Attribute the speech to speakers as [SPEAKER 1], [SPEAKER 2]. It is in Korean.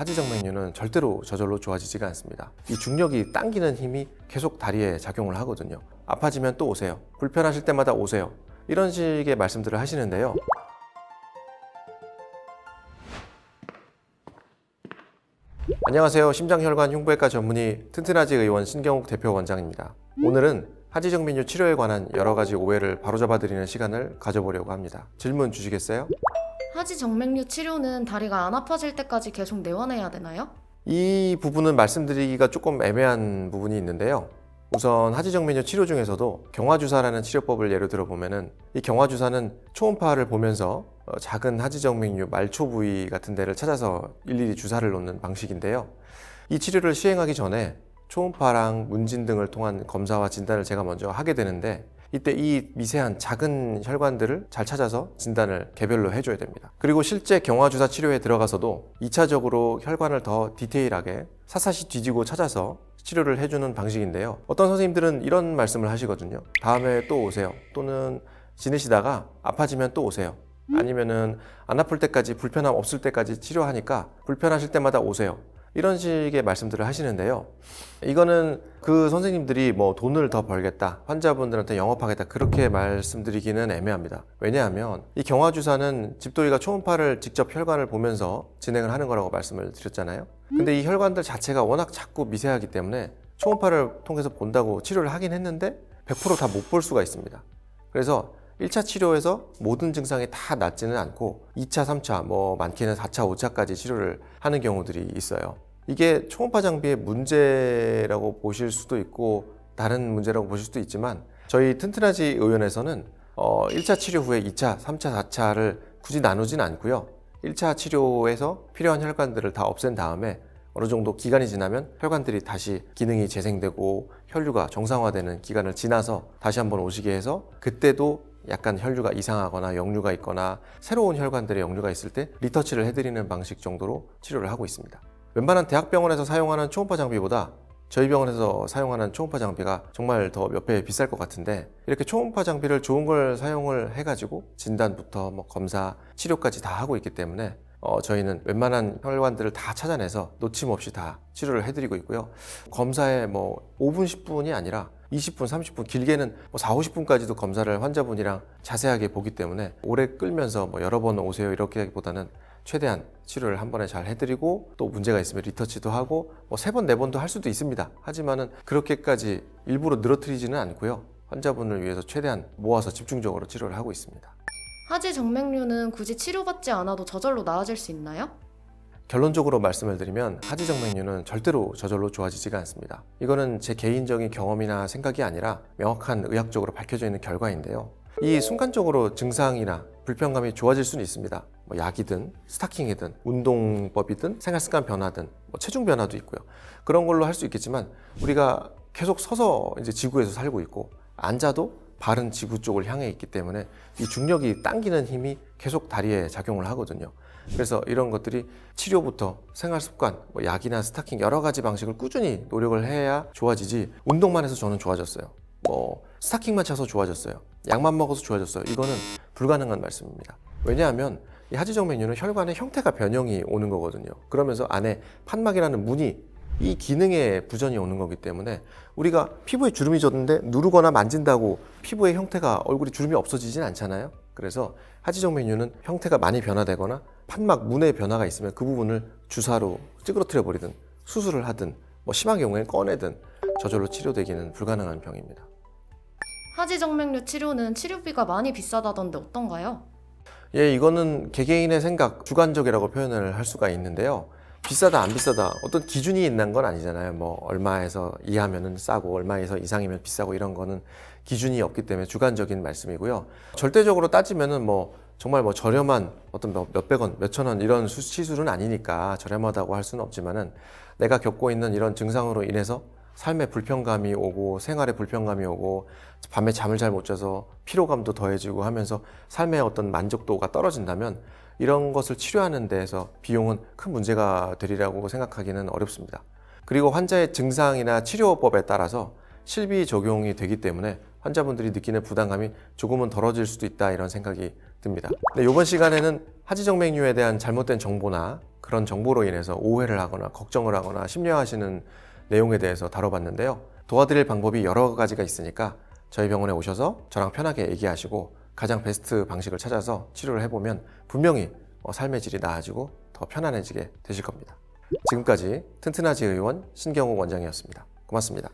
[SPEAKER 1] 하지정맥류는 절대로 저절로 좋아지지가 않습니다. 이 중력이 당기는 힘이 계속 다리에 작용을 하거든요. 아파지면 또 오세요. 불편하실 때마다 오세요. 이런 식의 말씀들을 하시는데요. 안녕하세요. 심장혈관 흉부외과 전문의 튼튼하지 의원 신경욱 대표 원장입니다. 오늘은 하지정맥류 치료에 관한 여러 가지 오해를 바로잡아드리는 시간을 가져보려고 합니다. 질문 주시겠어요?
[SPEAKER 2] 하지 정맥류 치료는 다리가 안 아파질 때까지 계속 내원해야 되나요?
[SPEAKER 1] 이 부분은 말씀드리기가 조금 애매한 부분이 있는데요. 우선 하지정맥류 치료 중에서도 경화주사라는 치료법을 예로 들어보면은 이 경화주사는 초음파를 보면서 어, 작은 하지정맥류 말초 부위 같은 데를 찾아서 일일이 주사를 놓는 방식인데요. 이 치료를 시행하기 전에 초음파랑 문진 등을 통한 검사와 진단을 제가 먼저 하게 되는데 이때 이 미세한 작은 혈관들을 잘 찾아서 진단을 개별로 해줘야 됩니다. 그리고 실제 경화주사 치료에 들어가서도 2차적으로 혈관을 더 디테일하게 사사시 뒤지고 찾아서 치료를 해주는 방식인데요. 어떤 선생님들은 이런 말씀을 하시거든요. 다음에 또 오세요. 또는 지내시다가 아파지면 또 오세요. 아니면은 안 아플 때까지 불편함 없을 때까지 치료하니까 불편하실 때마다 오세요. 이런 식의 말씀들을 하시는데요. 이거는 그 선생님들이 뭐 돈을 더 벌겠다, 환자분들한테 영업하겠다, 그렇게 말씀드리기는 애매합니다. 왜냐하면 이 경화주사는 집도리가 초음파를 직접 혈관을 보면서 진행을 하는 거라고 말씀을 드렸잖아요. 근데 이 혈관들 자체가 워낙 작고 미세하기 때문에 초음파를 통해서 본다고 치료를 하긴 했는데 100%다 못 볼 수가 있습니다. 그래서 1차 치료에서 모든 증상이 다 낫지는 않고 2차, 3차, 뭐 많게는 4차, 5차까지 치료를 하는 경우들이 있어요. 이게 초음파 장비의 문제라고 보실 수도 있고 다른 문제라고 보실 수도 있지만 저희 튼튼하지 의원에서는 어 1차 치료 후에 2차, 3차, 4차를 굳이 나누진 않고요. 1차 치료에서 필요한 혈관들을 다 없앤 다음에 어느 정도 기간이 지나면 혈관들이 다시 기능이 재생되고 혈류가 정상화되는 기간을 지나서 다시 한번 오시게 해서 그때도 약간 혈류가 이상하거나 역류가 있거나 새로운 혈관들의 역류가 있을 때 리터치를 해드리는 방식 정도로 치료를 하고 있습니다. 웬만한 대학병원에서 사용하는 초음파 장비보다 저희 병원에서 사용하는 초음파 장비가 정말 더 몇 배 비쌀 것 같은데 이렇게 초음파 장비를 좋은 걸 사용을 해가지고 진단부터 뭐 검사, 치료까지 다 하고 있기 때문에 어, 저희는 웬만한 혈관들을 다 찾아내서 놓침 없이 다 치료를 해드리고 있고요. 검사에 뭐 5분, 10분이 아니라 20분, 30분, 길게는 뭐 4, 50분까지도 검사를 환자분이랑 자세하게 보기 때문에 오래 끌면서 뭐 여러 번 오세요 이렇게 하기보다는 최대한 치료를 한 번에 잘 해드리고 또 문제가 있으면 리터치도 하고 뭐 세 번, 네 번도 할 수도 있습니다. 하지만은 그렇게까지 일부러 늘어뜨리지는 않고요. 환자분을 위해서 최대한 모아서 집중적으로 치료를 하고 있습니다.
[SPEAKER 2] 하지 정맥류는 굳이 치료받지 않아도 저절로 나아질 수 있나요?
[SPEAKER 1] 결론적으로 말씀을 드리면 하지정맥류는 절대로 저절로 좋아지지가 않습니다. 이거는 제 개인적인 경험이나 생각이 아니라 명확한 의학적으로 밝혀져 있는 결과인데요. 이 순간적으로 증상이나 불편감이 좋아질 수는 있습니다. 뭐 약이든 스타킹이든 운동법이든 생활 습관 변화든 뭐 체중 변화도 있고요. 그런 걸로 할 수 있겠지만 우리가 계속 서서 이제 지구에서 살고 있고 앉아도 발은 지구 쪽을 향해 있기 때문에 이 중력이 당기는 힘이 계속 다리에 작용을 하거든요. 그래서 이런 것들이 치료부터 생활 습관, 뭐 약이나 스타킹 여러 가지 방식을 꾸준히 노력을 해야 좋아지지. 운동만 해서 저는 좋아졌어요. 뭐 스타킹만 차서 좋아졌어요. 약만 먹어서 좋아졌어요. 이거는 불가능한 말씀입니다. 왜냐하면 이 하지정맥류는 혈관의 형태가 변형이 오는 거거든요. 그러면서 안에 판막이라는 문이 이 기능에 부전이 오는 거기 때문에 우리가 피부에 주름이 졌는데 누르거나 만진다고 피부의 형태가 얼굴이 주름이 없어지진 않잖아요. 그래서 하지정맥류는 형태가 많이 변화되거나 판막 문의 변화가 있으면 그 부분을 주사로 찌그러뜨려 버리든 수술을 하든 뭐 심한 경우에는 꺼내든 저절로 치료되기는 불가능한 병입니다.
[SPEAKER 2] 하지 정맥류 치료는 치료비가 많이 비싸다던데 어떤가요?
[SPEAKER 1] 예, 이거는 개개인의 생각, 주관적이라고 표현을 할 수가 있는데요. 비싸다 안 비싸다 어떤 기준이 있는 건 아니잖아요. 뭐 얼마에서 이하면은 싸고 얼마에서 이상이면 비싸고 이런 거는 기준이 없기 때문에 주관적인 말씀이고요. 절대적으로 따지면은 뭐 정말 뭐 저렴한 어떤 몇- 몇백 원, 몇천 원 이런 수- 시술은 아니니까 저렴하다고 할 수는 없지만은 내가 겪고 있는 이런 증상으로 인해서 삶에 불편감이 오고 생활에 불편감이 오고 밤에 잠을 잘 못 자서 피로감도 더해지고 하면서 삶의 어떤 만족도가 떨어진다면 이런 것을 치료하는 데에서 비용은 큰 문제가 되리라고 생각하기는 어렵습니다. 그리고 환자의 증상이나 치료법에 따라서 실비 적용이 되기 때문에 환자분들이 느끼는 부담감이 조금은 덜어질 수도 있다 이런 생각이 듭니다. 네, 이번 시간에는 하지정맥류에 대한 잘못된 정보나 그런 정보로 인해서 오해를 하거나 걱정을 하거나 심려하시는 내용에 대해서 다뤄봤는데요. 도와드릴 방법이 여러 가지가 있으니까 저희 병원에 오셔서 저랑 편하게 얘기하시고 가장 베스트 방식을 찾아서 치료를 해보면 분명히 어, 삶의 질이 나아지고 더 편안해지게 되실 겁니다. 지금까지 튼튼하지 의원 신경욱 원장이었습니다. 고맙습니다.